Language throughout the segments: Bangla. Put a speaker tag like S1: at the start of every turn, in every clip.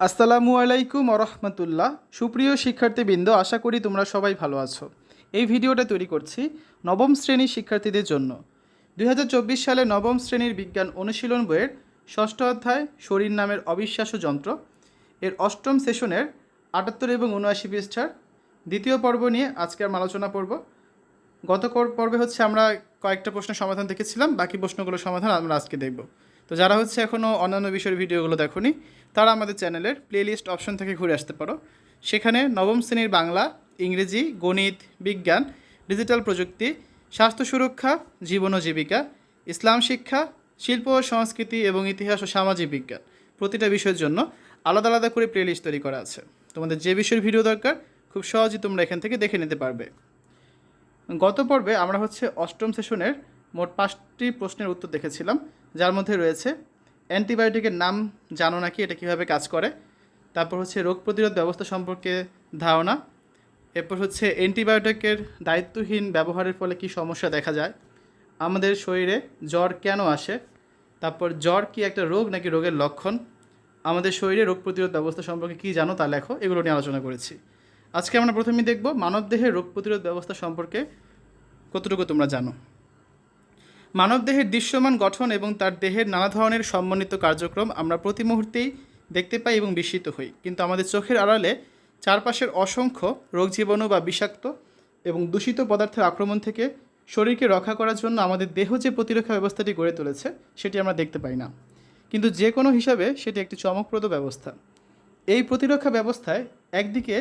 S1: আসসালামু আলাইকুম আরহামতুল্লাহ। সুপ্রিয় শিক্ষার্থীবৃন্দ, আশা করি তোমরা সবাই ভালো আছো। এই ভিডিওটা তৈরি করছি নবম শ্রেণির শিক্ষার্থীদের জন্য। দু হাজার চব্বিশ সালে নবম শ্রেণির বিজ্ঞান অনুশীলন বইয়ের ষষ্ঠ অধ্যায়, শরীর নামের অবিশ্বাস্য যন্ত্র। এর অষ্টম সেশনের আটাত্তর এবং উনআশি পৃষ্ঠার দ্বিতীয় পর্ব নিয়ে আজকে আমরা আলোচনা করব। গত পর্বে হচ্ছে আমরা কয়েকটা প্রশ্নের সমাধান দেখেছিলাম, বাকি প্রশ্নগুলোর সমাধান আমরা আজকে দেখব। তো যারা হচ্ছে এখনও অন্যান্য বিষয়ের ভিডিওগুলো দেখোনি, তারা আমাদের চ্যানেলের প্লেলিস্ট অপশন থেকে ঘুরে আসতে পারো। সেখানে নবম শ্রেণির বাংলা, ইংরেজি, গণিত, বিজ্ঞান ডিজিটাল প্রযুক্তি, স্বাস্থ্য সুরক্ষা, জীবন ও জীবিকা, ইসলাম শিক্ষা, শিল্প ও সংস্কৃতি এবং ইতিহাস ও সামাজিক বিজ্ঞান প্রতিটা বিষয়ের জন্য আলাদা আলাদা করে প্লেলিস্ট তৈরি করা আছে। তোমাদের যে বিষয়ের ভিডিও দরকার, খুব সহজেই তোমরা এখান থেকে দেখে নিতে পারবে। গত পর্বে আমরা হচ্ছে অষ্টম সেশনের মোট পাঁচটি প্রশ্নের উত্তর দেখেছিলাম। যার মধ্যে রয়েছে অ্যান্টিবায়োটিকের নাম জানো নাকি, এটা কীভাবে কাজ করে? তারপর হচ্ছে রোগ প্রতিরোধ ব্যবস্থা সম্পর্কে ধারণা। এরপর হচ্ছে অ্যান্টিবায়োটিকের দায়িত্বহীন ব্যবহারের ফলে কী সমস্যা দেখা যায়? আমাদের শরীরে জ্বর কেন আসে? তারপর জ্বর কি একটা রোগ নাকি রোগের লক্ষণ? আমাদের শরীরে রোগ প্রতিরোধ ব্যবস্থা সম্পর্কে কী জানো তা লেখো, এগুলো নিয়ে আলোচনা করেছি। আজকে আমরা প্রথমেই দেখব মানবদেহের রোগ প্রতিরোধ ব্যবস্থা সম্পর্কে কতটুকু তোমরা জানো। মানবদেহের দৃশ্যমান গঠন এবং তার দেহের নানা ধরনের সমন্বিত কার্যক্রম আমরা প্রতি মুহূর্তেই দেখতে পাই এবং বিস্মিত হই। কিন্তু আমাদের চোখের আড়ালে চারপাশের অসংখ্য রোগ জীবাণু বা বিষাক্ত এবং দূষিত পদার্থের আক্রমণ থেকে শরীরকে রক্ষা করার জন্য আমাদের দেহ যে প্রতিরক্ষা ব্যবস্থাটি গড়ে তুলেছে, সেটি আমরা দেখতে পাই না। কিন্তু যে কোনো হিসাবে সেটি একটি চমকপ্রদ ব্যবস্থা। এই প্রতিরক্ষা ব্যবস্থায় একদিকে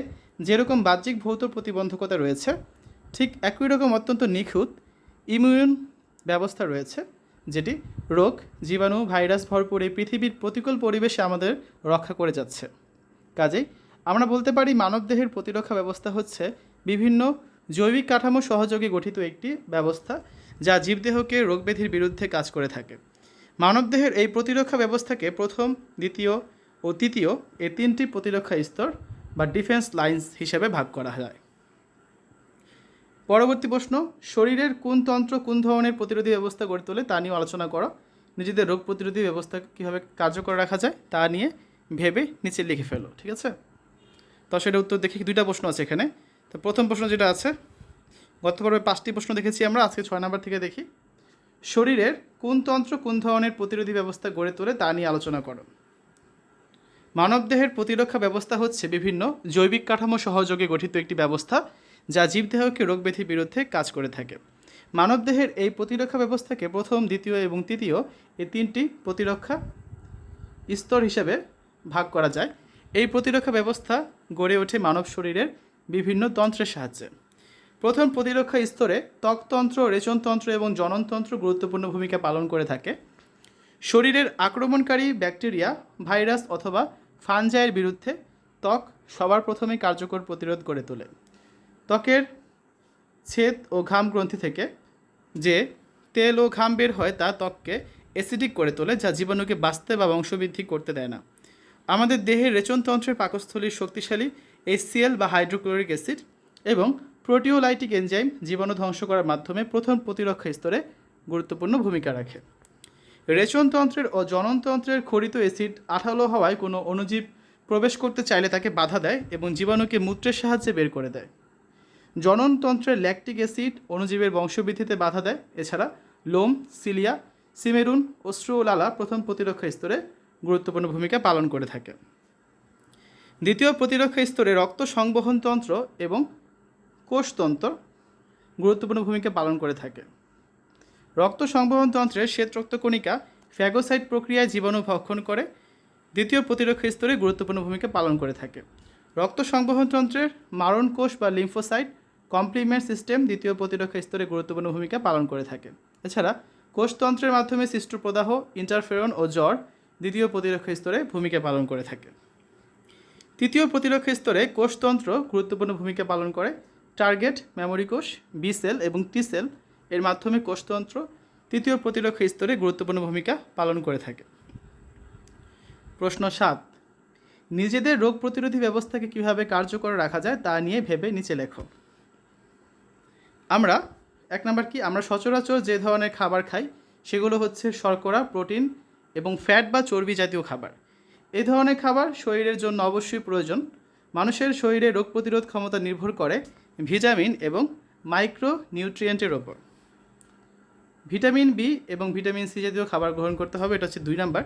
S1: যেরকম বাহ্যিক ভৌত প্রতিবন্ধকতা রয়েছে, ঠিক একই রকম অত্যন্ত নিখুঁত ইমিউন ব্যবস্থা রয়েছে, যেটি রোগ, জীবাণু, ভাইরাস ভরপুর এই পৃথিবীর প্রতিকূল পরিবেশে আমাদের রক্ষা করে যাচ্ছে। কাজেই আমরা বলতে পারি মানবদেহের প্রতিরক্ষা ব্যবস্থা হচ্ছে বিভিন্ন জৈবিক কাঠামো সহযোগে গঠিত একটি ব্যবস্থা, যা জীবদেহকে রোগব্যাধির বিরুদ্ধে কাজ করে থাকে। মানবদেহের এই প্রতিরক্ষা ব্যবস্থাকে প্রথম, দ্বিতীয় ও তৃতীয় এই তিনটি প্রতিরক্ষা স্তর বা ডিফেন্স লাইন্স হিসেবে ভাগ করা যায় পরবর্তী প্রশ্ন, শরীরের কোন তন্ত্র কোন ধরনের প্রতিরোধী ব্যবস্থা গড়ে তোলে তা নিয়ে আলোচনা করো। নিজেদের রোগ প্রতিরোধী ব্যবস্থা কীভাবে কার্যকর রাখা যায় তা নিয়ে ভেবে নিচে লিখে ফেলো, ঠিক আছে? তো সেটা উত্তর দেখি দুইটা প্রশ্ন আছে এখানে। তো প্রথম প্রশ্ন যেটা আছে, গত পর্বে পাঁচটি প্রশ্ন দেখেছি আমরা, আজকে ছয় নাম্বার থেকে দেখি। শরীরের কোন তন্ত্র কোন ধরনের প্রতিরোধী ব্যবস্থা গড়ে তোলে তা নিয়ে আলোচনা করো। মানবদেহের প্রতিরক্ষা ব্যবস্থা হচ্ছে বিভিন্ন জৈবিক কাঠামো সহযোগে গঠিত একটি ব্যবস্থা যা জীবদেহকে রোগব্যাধির বিরুদ্ধে কাজ করে থাকে। মানবদেহের এই প্রতিরক্ষা ব্যবস্থাকে প্রথম, দ্বিতীয় এবং তৃতীয় এই তিনটি প্রতিরক্ষা স্তর হিসেবে ভাগ করা যায়। এই প্রতিরক্ষা ব্যবস্থা গড়ে ওঠে মানব শরীরের বিভিন্ন তন্ত্রের সাহায্যে। প্রথম প্রতিরক্ষা স্তরে ত্বকতন্ত্র, রেচনতন্ত্র এবং জননতন্ত্র গুরুত্বপূর্ণ ভূমিকা পালন করে থাকে। শরীরের আক্রমণকারী ব্যাকটেরিয়া, ভাইরাস অথবা ফানজাইয়ের বিরুদ্ধে ত্বক সবার প্রথমে কার্যকর প্রতিরোধ করে তোলে। ত্বকের ছেদ ও ঘাম গ্রন্থি থেকে যে তেল ও ঘাম বের হয় তা ত্বককে অ্যাসিডিক করে তোলে, যা জীবাণুকে বাঁচতে বা বংশবৃদ্ধি করতে দেয় না। আমাদের দেহের রেচনতন্ত্রের পাকস্থলীর শক্তিশালী এসসিএল বা হাইড্রোক্লোরিক অ্যাসিড এবং প্রোটিওলাইটিক এনজাইম জীবাণু ধ্বংস করার মাধ্যমে প্রথম প্রতিরক্ষা স্তরে গুরুত্বপূর্ণ ভূমিকা রাখে। রেচনতন্ত্রের ও জননতন্ত্রের খরিত অ্যাসিড আঠালো হওয়ায় কোনো অণুজীব প্রবেশ করতে চাইলে তাকে বাধা দেয় এবং জীবাণুকে মূত্রের সাহায্যে বের করে দেয়। জননতন্ত্রের ল্যাকটিক অ্যাসিড অণুজীবের বংশবৃদ্ধিতে বাধা দেয়। এছাড়া লোম, সিলিয়া, সিমেরুন ও লালা প্রথম প্রতিরক্ষা স্তরে গুরুত্বপূর্ণ ভূমিকা পালন করে থাকে। দ্বিতীয় প্রতিরক্ষা স্তরে রক্ত সংবহনতন্ত্র এবং কোষতন্ত্র গুরুত্বপূর্ণ ভূমিকা পালন করে থাকে। রক্ত সংবহনতন্ত্রের শ্বেত রক্তকণিকা ফ্যাগোসাইট প্রক্রিয়ায় জীবাণু ভক্ষণ করে দ্বিতীয় প্রতিরক্ষা স্তরে গুরুত্বপূর্ণ ভূমিকা পালন করে থাকে। রক্ত সংবহনতন্ত্রের মারণ কোষ বা লিম্ফোসাইট কমপ্লিমেন্ট সিস্টেম দ্বিতীয় প্রতিরক্ষা স্তরে গুরুত্বপূর্ণ ভূমিকা পালন করে থাকে। এছাড়া, কোষতন্ত্রের মাধ্যমে সৃষ্ট প্রদাহ ইন্টারফেরন ও জ্বর দ্বিতীয় প্রতিরক্ষা স্তরে ভূমিকা পালন করে থাকে। তৃতীয় প্রতিরক্ষা স্তরে কোষতন্ত্র গুরুত্বপূর্ণ ভূমিকা পালন করে। টার্গেট মেমোরি কোষ বি সেল এবং টি সেল এর মাধ্যমে কোষতন্ত্র তৃতীয় প্রতিরক্ষা স্তরে গুরুত্বপূর্ণ ভূমিকা পালন করে থাকে। প্রশ্ন সাত, নিজেদের রোগ প্রতিরোধী ব্যবস্থাকে কীভাবে কার্যকর রাখা যায় তা নিয়ে ভেবে নিচে লেখো। আমরা, এক নাম্বার কি, আমরা সচরাচর যে ধরনের খাবার খাই, সেগুলো হচ্ছে শর্করা, প্রোটিন এবং ফ্যাট বা চর্বি জাতীয় খাবার। এই ধরনের খাবার শরীরের জন্য অবশ্যই প্রয়োজন। মানুষের শরীরে রোগ প্রতিরোধ ক্ষমতা নির্ভর করে ভিটামিন এবং মাইক্রো নিউট্রিয়েন্টের ওপর। ভিটামিন বি এবং ভিটামিন সি জাতীয় খাবার গ্রহণ করতে হবে, এটা হচ্ছে দুই নাম্বার।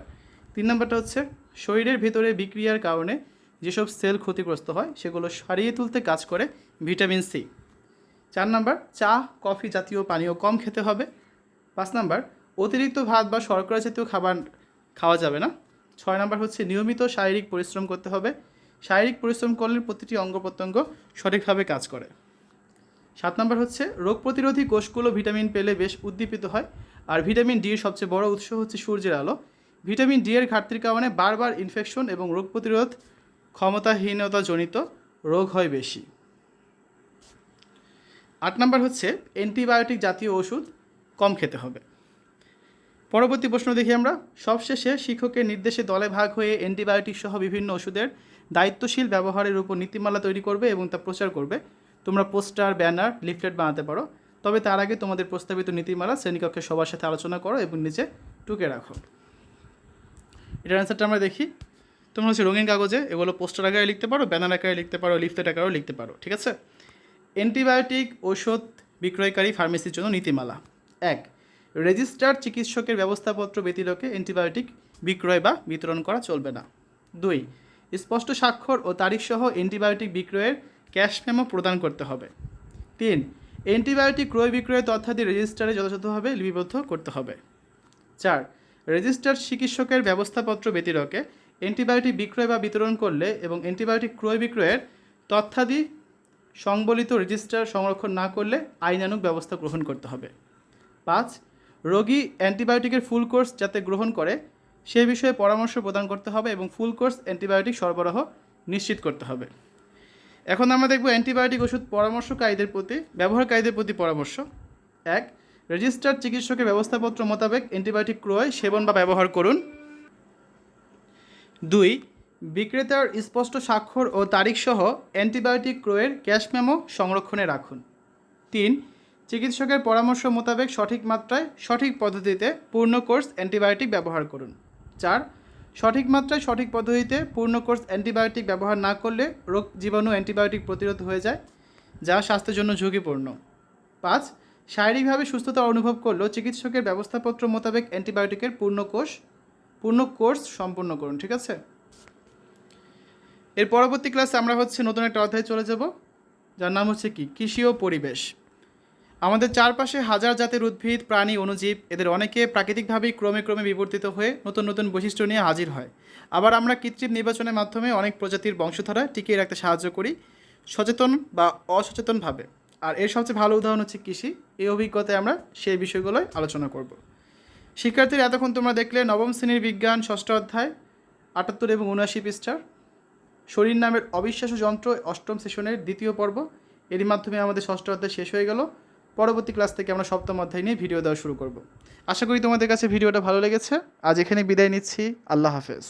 S1: তিন নাম্বারটা হচ্ছে, শরীরের ভেতরে বিক্রিয়ার কারণে যেসব সেল ক্ষতিগ্রস্ত হয়, সেগুলো সারিয়ে তুলতে কাজ করে ভিটামিন সি। চার নাম্বার, চা, কফি জাতীয় পানীয় কম খেতে হবে। পাঁচ নাম্বার, অতিরিক্ত ভাত বা শর্করা জাতীয় খাবার খাওয়া যাবে না। ছয় নাম্বার হচ্ছে নিয়মিত শারীরিক পরিশ্রম করতে হবে। শারীরিক পরিশ্রম করলে প্রতিটি অঙ্গ প্রত্যঙ্গ সঠিকভাবে কাজ করে। সাত নম্বর হচ্ছে, রোগ প্রতিরোধী কোষগুলো ভিটামিন পেলে বেশ উদ্দীপিত হয়। আর ভিটামিন ডির সবচেয়ে বড় উৎস হচ্ছে সূর্যের আলো। ভিটামিন ডি এর ঘাটতির কারণে বারবার ইনফেকশন এবং রোগ প্রতিরোধ ক্ষমতাহীনতাজনিত রোগ হয় বেশি। আট নম্বর হচ্ছে অ্যান্টিবায়োটিক জাতীয় ওষুধ কম খেতে হবে। পরবর্তী প্রশ্ন দেখি আমরা। সবশেষে শিক্ষকের নির্দেশে দলে ভাগ হয়ে অ্যান্টিবায়োটিক সহ বিভিন্ন ওষুধের দায়িত্বশীল ব্যবহারের উপর নীতিমালা তৈরি করবে এবং তা প্রচার করবে। তোমরা পোস্টার, ব্যানার, লিফলেট বানাতে পারো। তবে তার আগে তোমাদের প্রস্তাবিত নীতিমালা শ্রেণীকক্ষে সবার সাথে আলোচনা করো এবং নিচে টুকে রাখো। এটার অ্যান্সারটা আমরা দেখি। তোমরা হচ্ছে রঙিন কাগজে এগুলো পোস্টার আকারে লিখতে পারো, ব্যানার আকারে লিখতে পারো, লিফলেট আকারেও লিখতে পারো, ঠিক আছে? অ্যান্টিবায়োটিক ওষুধ বিক্রয়কারী ফার্মেসির জন্য নীতিমালা। এক, রেজিস্টার্ড চিকিৎসকের ব্যবস্থাপত্র ব্যতিরেকে অ্যান্টিবায়োটিক বিক্রয় বা বিতরণ করা চলবে না। দুই, স্পষ্ট স্বাক্ষর ও তারিখ সহ অ্যান্টিবায়োটিক বিক্রয়ের ক্যাশ মেমো প্রদান করতে হবে। তিন, অ্যান্টিবায়োটিক ক্রয় বিক্রয়ের তথ্যাদি রেজিস্টারে যথাযথভাবে লিপিবদ্ধ করতে হবে। চার, রেজিস্টার্ড চিকিৎসকের ব্যবস্থাপত্র ব্যতিরকে অ্যান্টিবায়োটিক বিক্রয় বা বিতরণ করলে এবং অ্যান্টিবায়োটিক ক্রয় বিক্রয়ের তথ্যাদি সংবলিত রেজিস্টার সংরক্ষণ না করলে আইনানুগ ব্যবস্থা গ্রহণ করতে হবে। পাঁচ, রোগী অ্যান্টিবায়োটিকের ফুল কোর্স যাতে গ্রহণ করে, সে বিষয়ে পরামর্শ প্রদান করতে হবে এবং ফুল কোর্স অ্যান্টিবায়োটিক সরবরাহ নিশ্চিত করতে হবে। এখন আমরা দেখব অ্যান্টিবায়োটিক ওষুধ পরামর্শকারীদের প্রতি, ব্যবহারকারীদের প্রতি পরামর্শ। এক রেজিস্টার্ড চিকিৎসকের ব্যবস্থাপত্র মোতাবেক অ্যান্টিবায়োটিক ক্রয়, সেবন বা ব্যবহার করুন। দুই বিক্রেতার স্পষ্ট স্বাক্ষর ও তারিখ সহ অ্যান্টিবায়োটিক ক্রয়ের ক্যাশ মেমো সংরক্ষণে রাখুন। তিন, চিকিৎসকের পরামর্শ মোতাবেক সঠিক মাত্রায় সঠিক পদ্ধতিতে পূর্ণ কোর্স অ্যান্টিবায়োটিক ব্যবহার করুন। চার, সঠিক মাত্রায় সঠিক পদ্ধতিতে পূর্ণ কোর্স অ্যান্টিবায়োটিক ব্যবহার না করলে রোগ জীবাণু অ্যান্টিবায়োটিক প্রতিরোধ হয়ে যায়, যা স্বাস্থ্যের জন্য ঝুঁকিপূর্ণ। পাঁচ, শারীরিকভাবে সুস্থতা অনুভব করলেও চিকিৎসকের ব্যবস্থাপত্র মোতাবেক অ্যান্টিবায়োটিকের পূর্ণ কোর্স পূর্ণ কোর্স সম্পূর্ণ করুন, ঠিক আছে? এর পরবর্তী ক্লাসে আমরা হচ্ছে নতুন একটা অধ্যায় চলে যাব, যার নাম হচ্ছে কি? কৃষি ও পরিবেশ। আমাদের চারপাশে হাজার জাতের উদ্ভিদ, প্রাণী, অণুজীব, এদের অনেকে প্রাকৃতিকভাবেই ক্রমে ক্রমে বিবর্তিত হয়ে নতুন নতুন বৈশিষ্ট্য নিয়ে হাজির হয়। আবার আমরা কৃত্রিম নির্বাচনের মাধ্যমে অনেক প্রজাতির বংশধারা টিকিয়ে রাখতে সাহায্য করি, সচেতন বা অসচেতনভাবে। আর এর সবচেয়ে ভালো উদাহরণ হচ্ছে কৃষি। এই অভিজ্ঞতায় আমরা সেই বিষয়গুলোই আলোচনা করব। শিক্ষার্থীরা এতক্ষণ তোমরা দেখলে নবম শ্রেণির বিজ্ঞান, ষষ্ঠ অধ্যায়, আটাত্তর এবং উনআশি পৃষ্ঠার শরীর নামের অবিশ্বাস্য যন্ত্র অষ্টম সেশনের দ্বিতীয় পর্ব। এরই মাধ্যমে আমাদের ষষ্ঠ অধ্যায় শেষ হয়ে গেল। পরবর্তী ক্লাস থেকে আমরা সপ্তম অধ্যায় নিয়ে ভিডিও দেওয়া শুরু করব। আশা করি তোমাদের কাছে ভিডিওটা ভালো লেগেছে। আজ এখানে বিদায় নিচ্ছি। আল্লাহ হাফেজ।